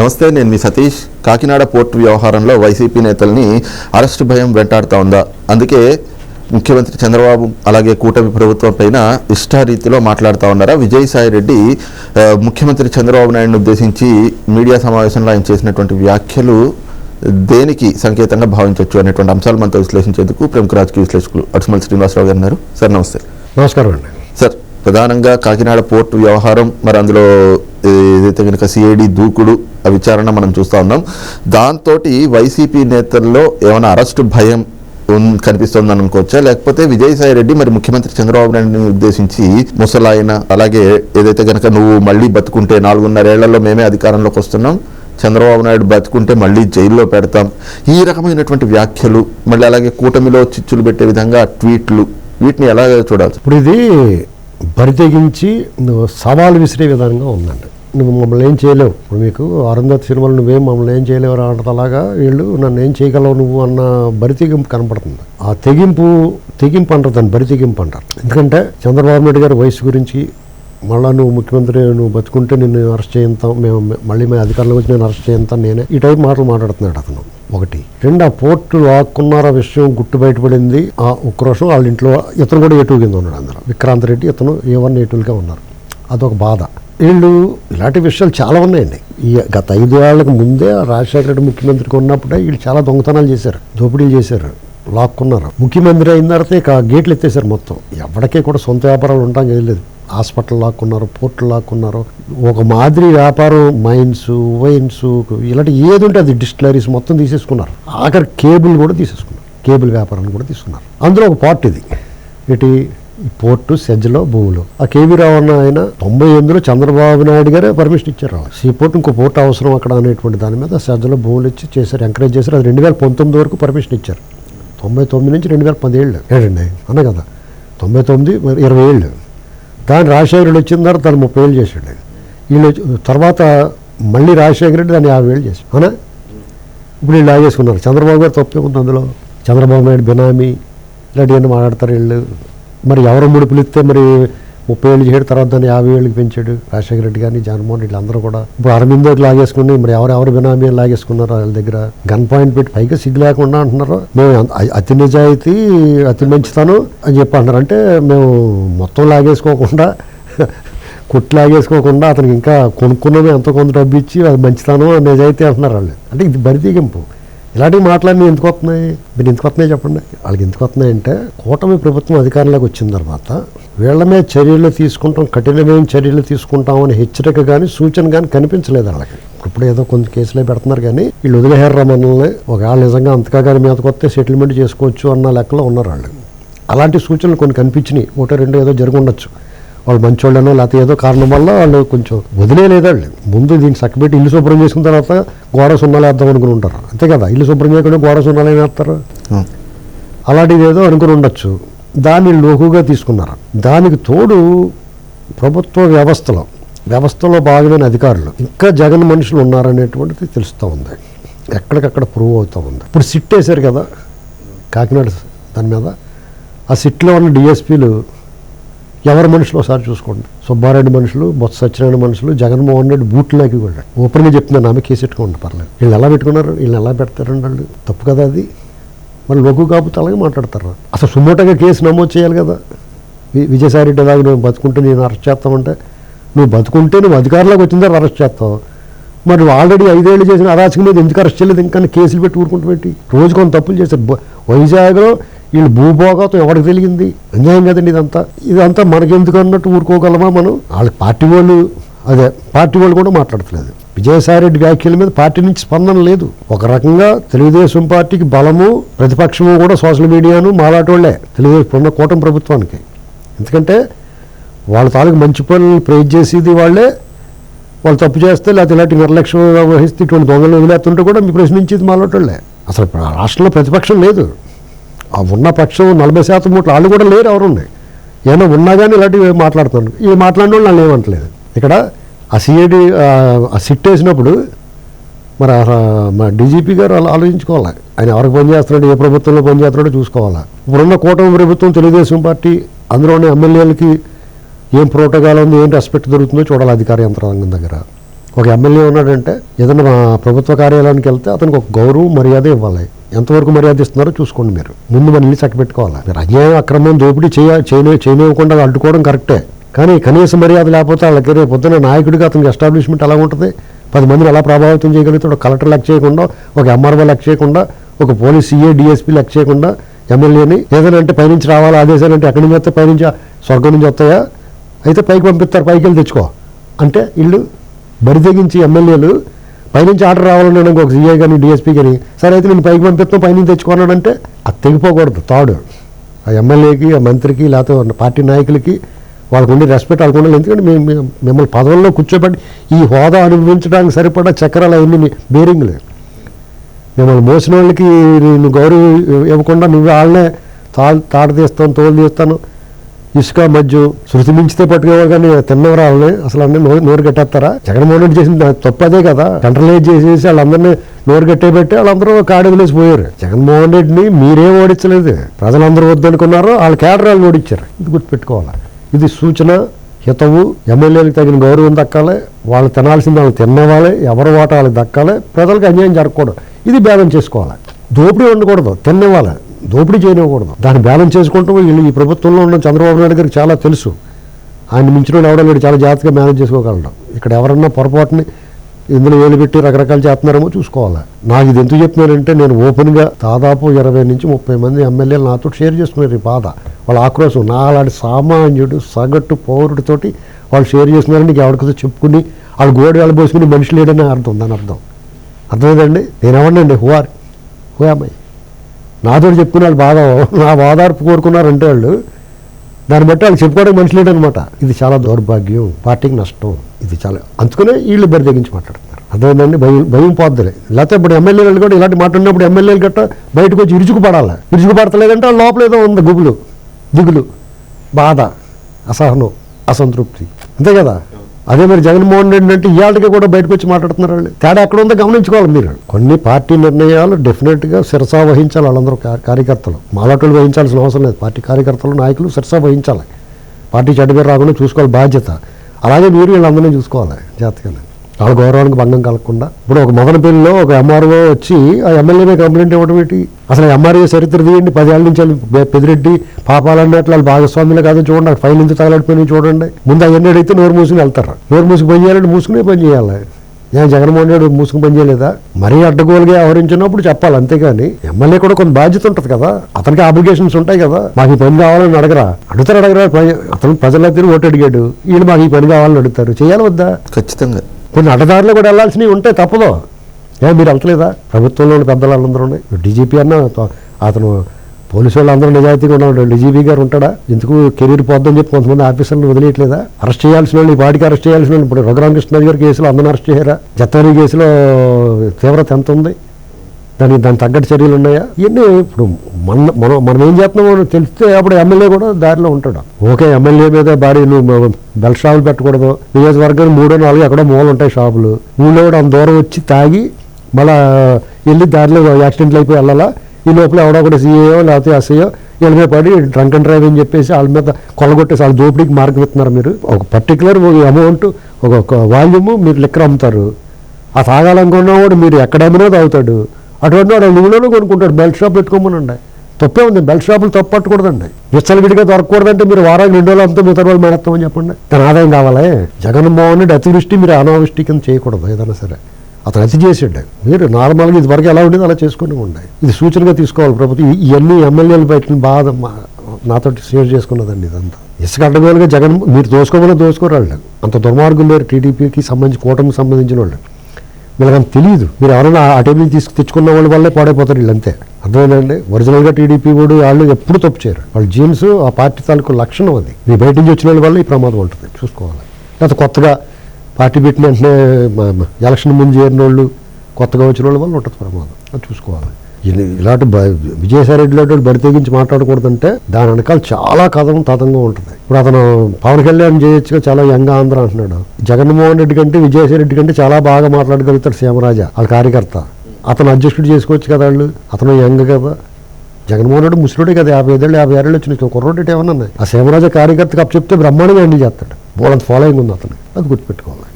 నమస్తే నేను మీ సతీష్. కాకినాడ పోర్టు వ్యవహారంలో వైసీపీ నేతల్ని అరెస్టు భయం వెంటాడుతూ ఉందా? అందుకే ముఖ్యమంత్రి చంద్రబాబు అలాగే కూటమి ప్రభుత్వం పైన ఇష్టారీతిలో మాట్లాడుతూ ఉన్నారా? విజయసాయి రెడ్డి ముఖ్యమంత్రి చంద్రబాబు నాయుడుని ఉద్దేశించి మీడియా సమావేశంలో ఆయన చేసినటువంటి వ్యాఖ్యలు దేనికి సంకేతంగా భావించవచ్చు అనేటువంటి అంశాలు మనతో విశ్లేషించేందుకు ప్రముఖ రాజకీయ విశ్లేషకులు అటుమల్ శ్రీనివాసరావు గారు ఉన్నారు. సార్ నమస్తే. నమస్కారం అండి. సార్ ప్రధానంగా కాకినాడ పోర్టు వ్యవహారం మరి అందులో ఏదైతే కనుక సిఐడి దూకుడు ఆ విచారణ మనం చూస్తూ ఉన్నాం. దాంతో వైసీపీ నేతల్లో ఏమైనా అరెస్టు భయం ఉన్- అనుకోవచ్చా? లేకపోతే విజయసాయి రెడ్డి మరి ముఖ్యమంత్రి చంద్రబాబు నాయుడుని ఉద్దేశించి ముసలాయన అలాగే ఏదైతే కనుక నువ్వు మళ్ళీ బతుకుంటే నాలుగున్నరేళ్ళలో మేమే అధికారంలోకి వస్తున్నాం చంద్రబాబు నాయుడు బతుకుంటే మళ్ళీ జైల్లో పెడతాం. ఈ రకమైనటువంటి వ్యాఖ్యలు మళ్ళీ అలాగే కూటమిలో చిచ్చులు పెట్టే విధంగా ట్వీట్లు వీటిని ఎలా చూడాలి ఇప్పుడు ఇది బరితెగించి నువ్వు సవాలు విసిరే విధానంగా ఉందండి నువ్వు మమ్మల్ని ఏం చేయలేవు. ఇప్పుడు మీకు అరుంధత్ సినిమాలు నువ్వేం మమ్మల్ని ఏం చేయలేవు అలాగా వీళ్ళు నన్ను ఏం చేయగలవు నువ్వు అన్న బరితెగింపు కనపడుతుంది. ఆ తెగింపు తెగింపు అంటారు దాన్ని బరితెగింపు అంటారు. ఎందుకంటే చంద్రబాబు నాయుడు గారి వయసు గురించి మళ్ళీ నువ్వు ముఖ్యమంత్రి నువ్వు బతుకుంటే నిన్ను అరెస్ట్ చేయంతాం మేము మళ్ళీ మేము అధికారంలోకి వచ్చి నేను అరెస్ట్ చేయంతాం నేనే. ఈ టైప్ మాటలు మాట్లాడుతున్నాడు అతను. ఒకటి. రెండు ఆ పోర్టు లాక్కున్నార విషయం గుట్టు బయటపడింది. ఆ ఉక్రోషం వాళ్ళ ఇంట్లో ఇతను కూడా ఏటూ కింద ఉన్నాడు అందరూ విక్రాంత్ రెడ్డి ఇతను ఏ వన్ ఏటూలుగా ఉన్నారు. అదొక బాధ. వీళ్ళు ఇలాంటి విషయాలు చాలా ఉన్నాయండి. ఈ గత ఐదు ఏళ్ళకి ముందే రాజశేఖర రెడ్డి ముఖ్యమంత్రికి ఉన్నప్పుడే వీళ్ళు చాలా దొంగతనాలు చేశారు దోపిడీలు చేశారు లాక్కున్నారు. ముఖ్యమంత్రి అయిన తర్వాత ఇక గేట్లు ఎత్తేసారు మొత్తం. ఎవరికీ కూడా సొంత వ్యాపారాలు ఉండడం లేదు. హాస్పిటల్ లాక్కున్నారు పోర్టులు లాక్కున్నారు ఒక మాదిరి వ్యాపారం మైన్స్ వైన్స్ ఇలాంటి ఏది ఉంటే అది డిస్టిలరీస్ మొత్తం తీసేసుకున్నారు. ఆఖరి కేబుల్ కూడా తీసేసుకున్నారు. కేబుల్ వ్యాపారాన్ని కూడా తీసుకున్నారు. అందులో ఒక పార్ట్ ఇది. ఇటు ఈ పోర్టు సెజ్లో భూములు. ఆ కేవీ రావు అన్న ఆయన తొంభై ఎనిమిదిలో చంద్రబాబు నాయుడు గారే పర్మిషన్ ఇచ్చారు సీ పోర్ట్ ఇంకో పోర్ట్ అవసరం అక్కడ అనేటువంటి దాని మీద సెజ్లో భూములు ఇచ్చి చేశారు ఎంకరేజ్ చేశారు. అది రెండు వేల పంతొమ్మిది వరకు పర్మిషన్ ఇచ్చారు. తొంభై తొమ్మిది నుంచి రెండు వేల పదేళ్ళు ఏడండి అన్న కదా. తొంభై తొమ్మిది ఇరవై ఏళ్ళు. దాని రాజశేఖర రెడ్డి వచ్చిన తర్వాత తను ముప్పై ఏళ్ళు చేసాడు వీళ్ళు వచ్చి- తర్వాత మళ్ళీ రాజశేఖర రెడ్డి దాన్ని యాభై ఏళ్ళు చేశాడు. అవునా? ఇప్పుడు వీళ్ళు లాగేసుకున్నారు. చంద్రబాబు గారు తప్పే ఉంది అందులో? చంద్రబాబు నాయుడు బినామీ ఇలాంటివన్నీ మాట్లాడతారు వీళ్ళు. మరి ఎవరు ముడుపులు ఇస్తే మరి ముప్పై ఏళ్ళు చేయడం తర్వాత దాన్ని యాభై ఏళ్ళకి పెంచాడు. రాజశేఖర రెడ్డి గారిని జగన్మోహన్ రెడ్డి అందరూ కూడా. ఇప్పుడు అరవిందోకి లాగేసుకుని మరి ఎవరెవరు బినామీ లాగేసుకున్నారు వాళ్ళ దగ్గర. గన్ పాయింట్ పెట్టి పైగా సిగ్గు లేకుండా అంటున్నారు. మేము అతి నిజాయితీ అతి మంచితనం అని చెప్పి అంటున్నారు అంటే మేము మొత్తం లాగేసుకోకుండా కొట్టు లాగేసుకోకుండా అతనికి ఇంకా కొనుక్కున్నది ఎంతో కొంత డబ్బు ఇచ్చి అది మంచితనం నిజాయితీ అంటున్నారు వాళ్ళు. అంటే ఇది బరితీగింపు ఇలాంటివి మాటలన్నీ ఎందుకు వస్తున్నాయి? మీరు ఎందుకు వస్తున్నాయి చెప్పండి. వాళ్ళకి ఎందుకు వస్తున్నాయంటే కూటమి ప్రభుత్వం అధికారంలోకి వచ్చిన తర్వాత వీళ్ళ మీద చర్యలు తీసుకుంటాం కఠినమైన చర్యలు తీసుకుంటామని హెచ్చరిక కానీ సూచన కానీ కనిపించలేదు వాళ్ళకి. ఇప్పుడు ఏదో కొన్ని కేసులే పెడుతున్నారు కానీ వీళ్ళు వదిలేహారా మనల్ని. ఒకవేళ నిజంగా అంతగా కానీ మీదకి వస్తే సెటిల్మెంట్ చేసుకోవచ్చు అన్న లెక్కలో ఉన్నారు వాళ్ళు. అలాంటి సూచనలు కొన్ని కనిపించినాయి. ఒకటో రెండో ఏదో జరిగి ఉండొచ్చు వాళ్ళు మంచోళ్ళనో లేకపోతే ఏదో కారణం వల్ల వాళ్ళు కొంచెం వదిలేలేదు వాళ్ళు ముందు దీన్ని చక్కబెట్టి ఇల్లు శుభ్రం చేసుకున్న తర్వాత గోడ సున్నాలు వేద్దాం అనుకుని ఉంటారు. అంతే కదా ఇల్లు శుభ్రం చేయకుండా గోడ సున్నాలు వేస్తారు? అలాంటిది ఏదో అనుకుని ఉండొచ్చు. దాన్ని లోకుగా తీసుకున్నారు. దానికి తోడు ప్రభుత్వ వ్యవస్థలో వ్యవస్థలో భాగమైన అధికారులు ఇంకా జగన్ మనుషులు ఉన్నారనేటువంటిది తెలుస్తూ ఉంది. ఎక్కడికక్కడ ప్రూవ్ అవుతూ ఉంది. ఇప్పుడు సిట్ వేశారు కదా కాకినాడ దాని మీద. ఆ సిట్లో ఉన్న డిఎస్పీలు ఎవరి మనుషులు ఒకసారి చూసుకోండి. సుబ్బారెడ్డి మనుషులు బొత్స సత్యనారాయణ మనుషులు జగన్మోహన్ రెడ్డి బూట్లోకి వెళ్ళాడు. ఓపెన్గా చెప్తున్నాను ఆమె కేసు పెట్టుకోండి పర్లేదు. వీళ్ళు ఎలా పెట్టుకున్నారు? వీళ్ళు ఎలా పెడతారండి వాళ్ళు? తప్పు కదా అది? మరి లొగ్గు కాకపోతే అలాగే మాట్లాడతారు. అసలు సుమోటగా కేసు నమోదు చేయాలి కదా? వి- విజయసాయి రెడ్డి అలాగే నువ్వు బతుకుంటే నేను అరెస్ట్ చేస్తామంటే నువ్వు బతుకుంటే నువ్వు అధికారంలోకి వచ్చిన తర్వాత అరెస్ట్ చేస్తావు. మరి ఆల్రెడీ ఐదేళ్ళు చేసిన అరాచకం మీద ఎందుకు అరెస్ట్ చేయలేదు? ఇంకా కేసులు పెట్టి ఊరుకుంటూ పెట్టి రోజు కొన్ని తప్పులు చేశారు. వైజాగ్లో వీళ్ళు భూభోగంతో ఎవరికి తెలిగింది అన్యాయం కదండి ఇదంతా. ఇదంతా మనకెందుకు అన్నట్టు ఊరుకోగలమా మనం? వాళ్ళ పార్టీ వాళ్ళు అదే పార్టీ వాళ్ళు కూడా మాట్లాడట్లేదు. విజయసాయిరెడ్డి వ్యాఖ్యల మీద పార్టీ నుంచి స్పందన లేదు. ఒక రకంగా తెలుగుదేశం పార్టీకి బలము ప్రతిపక్షము కూడా సోషల్ మీడియాను మాలాటోళ్ళే. తెలుగుదేశం ఉన్న కూటమి ప్రభుత్వానికి. ఎందుకంటే వాళ్ళ తాలూకు మంచి పనులు ప్రేజ్ చేసేది వాళ్ళే. వాళ్ళు తప్పు చేస్తే లేకపోతే ఇలాంటి నిర్లక్ష్యం వహిస్తే ఇటువంటి దొంగలు వదిలేస్తుంటే కూడా మీ ప్రశ్నించేది మాలోటోళ్ళే అసలు రాష్ట్రంలో ప్రతిపక్షం లేదు. ఆ ఉన్న పక్షం నలభై శాతం ఓట్లు వాళ్ళు కూడా లేరు ఎవరు ఉన్నాయి ఏమైనా ఉన్నా కానీ ఇలాంటివి మాట్లాడుతున్నారు. ఇవి మాట్లాడిన వాళ్ళు నన్ను ఏమంటలేదు. ఇక్కడ ఆ సిఐడి ఆ సిట్ వేసినప్పుడు మరి మా డీజీపీ గారు అలా ఆలోచించుకోవాలి? ఆయన ఎవరికి పనిచేస్తున్నాడు ఏ ప్రభుత్వంలో పనిచేస్తున్నాడో చూసుకోవాలా? ఇప్పుడున్న కూటమి ప్రభుత్వం తెలుగుదేశం పార్టీ అందులోని ఎమ్మెల్యేలకి ఏం ప్రోటోకాల్ ఉంది ఏం రెస్పెక్ట్ దొరుకుతుందో చూడాలి అధికార యంత్రాంగం దగ్గర. ఒక ఎమ్మెల్యే ఉన్నాడంటే ఏదైనా మా ప్రభుత్వ కార్యాలయానికి వెళ్తే అతనికి ఒక గౌరవం మర్యాద ఇవ్వాలి. ఎంతవరకు మర్యాద ఇస్తున్నారో చూసుకోండి మీరు. ముందు మనల్ని ఇల్లు చక్కబెట్టుకోవాలి? మీరు అన్యాయం అక్రమం దోపిడీ చేయ చేయనే చేయనివ్వకుండా అడ్డుకోవడం కరెక్టే. కానీ కనీస మర్యాద లేకపోతే వాళ్ళకి రేపు పొద్దున నాయకుడిగా అతనికి ఎస్టాబ్లిష్మెంట్ ఎలా ఉంటుంది? పది మందిని ఎలా ప్రభావితం చేయగలుగుతాడు? కలెక్టర్ లెక్క చేయకుండా ఒక ఎంఆర్ఓ లెక్క చేయకుండా ఒక పోలీస్ సీఏ డిఎస్పీ లెక్క చేయకుండా ఎమ్మెల్యేని ఏదైనా అంటే పైనుంచి రావాలా? ఆదేశాలు అంటే ఎక్కడి నుంచి వస్తే పైనుంచి స్వర్గం నుంచి వస్తాయా? అయితే పైకి పంపిస్తారు పైకి వెళ్ళి తెచ్చుకో. అంటే వీళ్ళు బరితెగించి ఎమ్మెల్యేలు పైనుంచి ఆర్డర్ రావాలని నేను ఒక సీఏ కానీ డిఎస్పీ కానీ సరే అయితే నేను పైకి పంపిస్తాం పైనుంచి తెచ్చుకున్నాడంటే అది తెగిపోకూడదు తాడు. ఆ ఎమ్మెల్యేకి ఆ మంత్రికి లేకపోతే పార్టీ నాయకులకి వాళ్ళకు ఉండే రెస్పెక్ట్ వాళ్ళకు ఉండాలి. ఎందుకంటే మేము మిమ్మల్ని పదవుల్లో కూర్చోబెట్టి ఈ హోదా అనుభవించడానికి సరిపడా చక్రాలు అవన్నీ బేరింగ్లు మిమ్మల్ని మోసిన వాళ్ళకి నువ్వు గౌరవం ఇవ్వకుండా నువ్వు వాళ్ళనే తా తాడు తీస్తాను తోలు తీస్తాను. ఇసుక మధ్య శృతి మించితే పట్టుకోవాలి కానీ తిన్నవరు వాళ్ళని? అసలు అన్ని నోరు కట్టేస్తారా? జగన్మోహన్ రెడ్డి చేసిన తప్పదే కదా. కంట్రలైజ్ చేసేసి వాళ్ళందరినీ నోరు కట్టేపెట్టి వాళ్ళందరూ కాడి వదిలేసి పోయారు. జగన్మోహన్ రెడ్డిని మీరేం ఓడించలేదు. ప్రజలందరూ వద్దనుకున్నారో. వాళ్ళ కేడరాలు ఓడించారు. ఇది గుర్తుపెట్టుకోవాలి? ఇది సూచన హితవు ఎమ్మెల్యేలకు తగిన గౌరవం దక్కాలి. వాళ్ళు తినాల్సింది వాళ్ళు తిన్నవాలి ఎవరి ఓట వాళ్ళకి దక్కాలి. ప్రజలకు అన్యాయం జరగకూడదు. ఇది భేదం చేసుకోవాలి? దోపిడీ ఉండకూడదు. తిన్నవాలి దోపిడీ చేయనివ్వకూడదు. దాన్ని బ్యాలెన్స్ చేసుకుంటూ వీళ్ళు ఈ ప్రభుత్వంలో ఉన్న చంద్రబాబు నాయుడు గారికి చాలా తెలుసు. ఆయన మించిన వాడు ఎవడో లేడు చాలా జాగ్రత్తగా మేనేజ్ చేసుకోగలడం. ఇక్కడ ఎవరన్నా పొరపాటుని ఇందులో వేలు పెట్టి రకరకాలు చేస్తున్నారేమో చూసుకోవాలి. నాకు ఇది ఎందుకు చెప్తున్నానంటే నేను ఓపెన్గా దాదాపు ఇరవై నుంచి ముప్పై మంది ఎమ్మెల్యేలు నాతో షేర్ చేసుకున్నారు ఈ బాధ. వాళ్ళ ఆక్రోశం నా అలాంటి సామాన్యుడు సగటు పౌరుడితోటి వాళ్ళు షేర్ చేస్తున్నారని నీకు ఎవరికైతే చెప్పుకుని వాళ్ళు గోడ వాళ్ళు పోసుకుని మనిషి లేడని అర్థం దాని అర్థం. అర్థమైందండి? నేను ఎవరినండి? హువార్ హుయామై నాతో చెప్పుకున్నాడు వాళ్ళు బాధ నా ఓదార్పు కోరుకున్నారంటే వాళ్ళు. దాన్ని బట్టి వాళ్ళు చెప్పుకోవడానికి మనిషి లేడనమాట. ఇది చాలా దౌర్భాగ్యం పార్టీకి నష్టం. ఇది చాలా అందుకనే వీళ్ళు బరి తెగించి మాట్లాడుతున్నారు. అర్థమైందండి? భయం భయం పోద్దులే. లేకపోతే ఇప్పుడు ఎమ్మెల్యేలు కూడా ఇలాంటి మాట్లాడినప్పుడు ఎమ్మెల్యేలు గట్ట బయటకు వచ్చి ఇరుచుకు పడాలి ఇరుచుకు పడతలేదంటే లోపల ఏదో ఉంది గుబులు దిగులు బాధ అసహనం అసంతృప్తి. అంతే కదా? అదే మరి జగన్మోహన్ రెడ్డి అంటే ఇవాళకి కూడా బయటకు వచ్చి మాట్లాడుతున్నారు వాళ్ళు. తేడా ఎక్కడ ఉందో గమనించుకోవాలి మీరు. కొన్ని పార్టీ నిర్ణయాలు డెఫినెట్గా శిరసా వహించాలి వాళ్ళందరూ కార్యకర్తలు. మాలాటోళ్ళు వహించాల్సిన అవసరం లేదు. పార్టీ కార్యకర్తలు నాయకులు శిరసా వహించాలి. పార్టీ చెడ్డ రాకుండా చూసుకోవాలి బాధ్యత. అలాగే మీరు వీళ్ళందరినీ చూసుకోవాలి జాగ్రత్తగా వాళ్ళ గౌరవానికి భంగం కలగకుండా. ఇప్పుడు ఒక మదనపల్లిలో ఒక ఎంఆర్ఓ వచ్చి ఆ ఎమ్మెల్యేనే కంప్లైంట్ ఇవ్వడం ఏంటి? అసలు ఎంఆర్ఏ చరిత్ర తీయండి. పదేళ్ళ నుంచి వాళ్ళు పెదిరెడ్డి పాపాలన్నట్లు వాళ్ళు భాగస్వాములు కాదని చూడండి. ఫైల్ నుంచి తగలడిపోయినాయి చూడండి. ముందు అవన్నీ అడిగితే నోరు మూసుకుని వెళ్తారు. నోరు మూసుకు పని చేయాలంటే మూసుకునే పని చేయాలి. నేను జగన్మోహన్ రెడ్డి మూసుకు పని చేయలేదా? మరీ అడ్డగోలుగా వ్యవహరించినప్పుడు చెప్పాలి అంతేగాని ఎమ్మెల్యే కూడా కొంత బాధ్యత ఉంటుంది కదా. అతనికి అప్లికేషన్స్ ఉంటాయి కదా. మాకు ఈ పని కావాలని అడగరా? అడుగుతారు అడగరా? అతను ప్రజలందరూ ఓటు అడిగాడు. వీళ్ళు మాకు ఈ పని కావాలని అడుగుతారు. చేయాలి వద్దా? ఖచ్చితంగా. కొన్ని అడ్డదారులు కూడా వెళ్ళాల్సినవి ఉంటే తప్పదు. ఏ మీరు వెళ్తలేదా? ప్రభుత్వంలో ఉన్న పెద్దలు వాళ్ళందరూ ఉన్నాయి డీజీపీ అన్న అతను పోలీసు వాళ్ళు అందరూ నిజాయితీగా ఉన్నాడు డీజీపీ గారు ఉంటాడా? ఎందుకు కెరీర్ పోద్దని చెప్పి కొంతమంది ఆఫీసర్లు వదిలేయట్లేదా? అరెస్ట్ చేయాల్సిన వాళ్ళు ఈ పాటికి అరెస్ట్ చేయాల్సిన వాళ్ళు. ఇప్పుడు రఘురామకృష్ణ గారి కేసులో అందరిని అరెస్ట్ చేయరా జత్తారి కేసులో తీవ్రత ఎంత ఉంది? దానికి దానికి తగ్గట్టు చర్యలు ఉన్నాయా? ఇవన్నీ ఇప్పుడు మన మనం మనం ఏం చేస్తున్నామో తెలిస్తే అప్పుడు ఎమ్మెల్యే కూడా దారిలో ఉంటాడు. ఓకే ఎమ్మెల్యే మీద భారీ నువ్వు బెల్ షాపులు పెట్టకూడదు. నియోజకవర్గానికి మూడో నాలుగు ఎక్కడో మూలు ఉంటాయి షాపులు. ఊళ్ళో కూడా అంత దూరం వచ్చి తాగి మళ్ళా వెళ్ళి దారిలో యాక్సిడెంట్లు అయిపోయి వెళ్ళాలా? ఈ లోపల ఎవడో ఒకటి సీఏఓ లేకపోతే ఎస్ఐఓ వీళ్ళ మీద పడి డ్రంక్ అండ్ డ్రైవ్ అని చెప్పేసి వాళ్ళ మీద కొలగొట్టేసి వాళ్ళ దోపిడీకి మార్గం ఇస్తున్నారు మీరు. ఒక పర్టికులర్ అమౌంట్ ఒక వాల్యూము మీరు లెక్కర అమ్ముతారు. ఆ తాగాలనుకున్నవాడు మీరు ఎక్కడ అమ్మినా తాగుతాడు. అటువంటి వాడు నువ్వులోనూ కొనుక్కుంటాడు. బెల్ట్ షాప్ పెట్టుకోమనండి. తప్పే ఉంది. బెల్ట్ షాపులు తప్పు పట్టకూడదండి. విచ్చలవిడిగా దొరకకూడదంటే మీరు వారానికి రెండు రోజులు అంతా మిగతా రోజులు మేడతామని చెప్పండి. దాని ఆదాయం కావాలి. జగన్మోహన్ రెడ్డి అతివృష్టి మీరు అనావృష్టి కింద చేయకూడదు ఏదైనా సరే. అతను అతి చేసాడు. మీరు నార్మల్గా ఇది వరకు ఎలా ఉండేది అలా చేసుకుని ఉండే ఇది సూచనగా తీసుకోవాలి ప్రభుత్వం. ఇవన్నీ ఎమ్మెల్యేలు బయట బాధ నాతోటి నాతో షేర్ చేసుకున్నదండి ఇదంతా. ఇసుక అడ్డగోలుగా జగన్ మీరు దోసుకోమని దోసుకోరాళ్ళు. అంత దుర్మార్గులు లేరు టీడీపీకి సంబంధించి కూటమికి సంబంధించిన వాళ్ళు. వీళ్ళకి తెలియదు మీరు ఎవరైనా ఆ టైం నుంచి తీసుకు తెచ్చుకున్న వాళ్ళ వల్లే పాడైపోతారు వీళ్ళంతే. అర్థమైందండి? ఒరిజినల్గా టీడీపీ వాడు వాళ్ళు ఎప్పుడు తప్పు చేయరు. వాళ్ళ జీన్స్ ఆ పార్టీ తాలూకు లక్షణం అది. మీ బయట నుంచి వచ్చిన వాళ్ళ వల్ల ఈ ప్రమాదం ఉంటుంది. చూసుకోవాలి. లేకపోతే కొత్తగా పార్టీ పెట్టిన వెంటనే ఎలక్షన్ ముందు చేరిన వాళ్ళు కొత్తగా వచ్చిన వాళ్ళ వల్ల ఉంటుంది ప్రమాదం. అది చూసుకోవాలి. ఇలాంటి బ- లాంటి బడి తెగించి మాట్లాడకూడదంటే దాని వెనకాల చాలా కథం తతంగా ఉంటుంది. ఇప్పుడు అతను పవన్ కళ్యాణ్ చేయొచ్చుగా చాలా యంగ్ ఆంధ్ర అంటున్నాడు. జగన్మోహన్ రెడ్డి కంటే విజయసాయిరెడ్డి కంటే చాలా బాగా మాట్లాడగలుగుతాడు సీమరాజా వాళ్ళ కార్యకర్త. అతను అడ్జస్టుడు చేసుకోవచ్చు కదా వాళ్ళు? అతను యంగ్ కదా. జగన్మోహన్ రెడ్డి ముసలుడే కదా యాభై ఐదేళ్ళు యాభై ఏళ్ళు వచ్చిన కుర్రోటి ఏమన్నా ఆ సీమరాజా కార్యకర్త అప్పు చెప్తే బ్రహ్మాండంగా ఎండి చేస్తాడు. బోలంత ఫాలోయింగ్ ఉంది అతను. అది గుర్తుపెట్టుకోవాలి.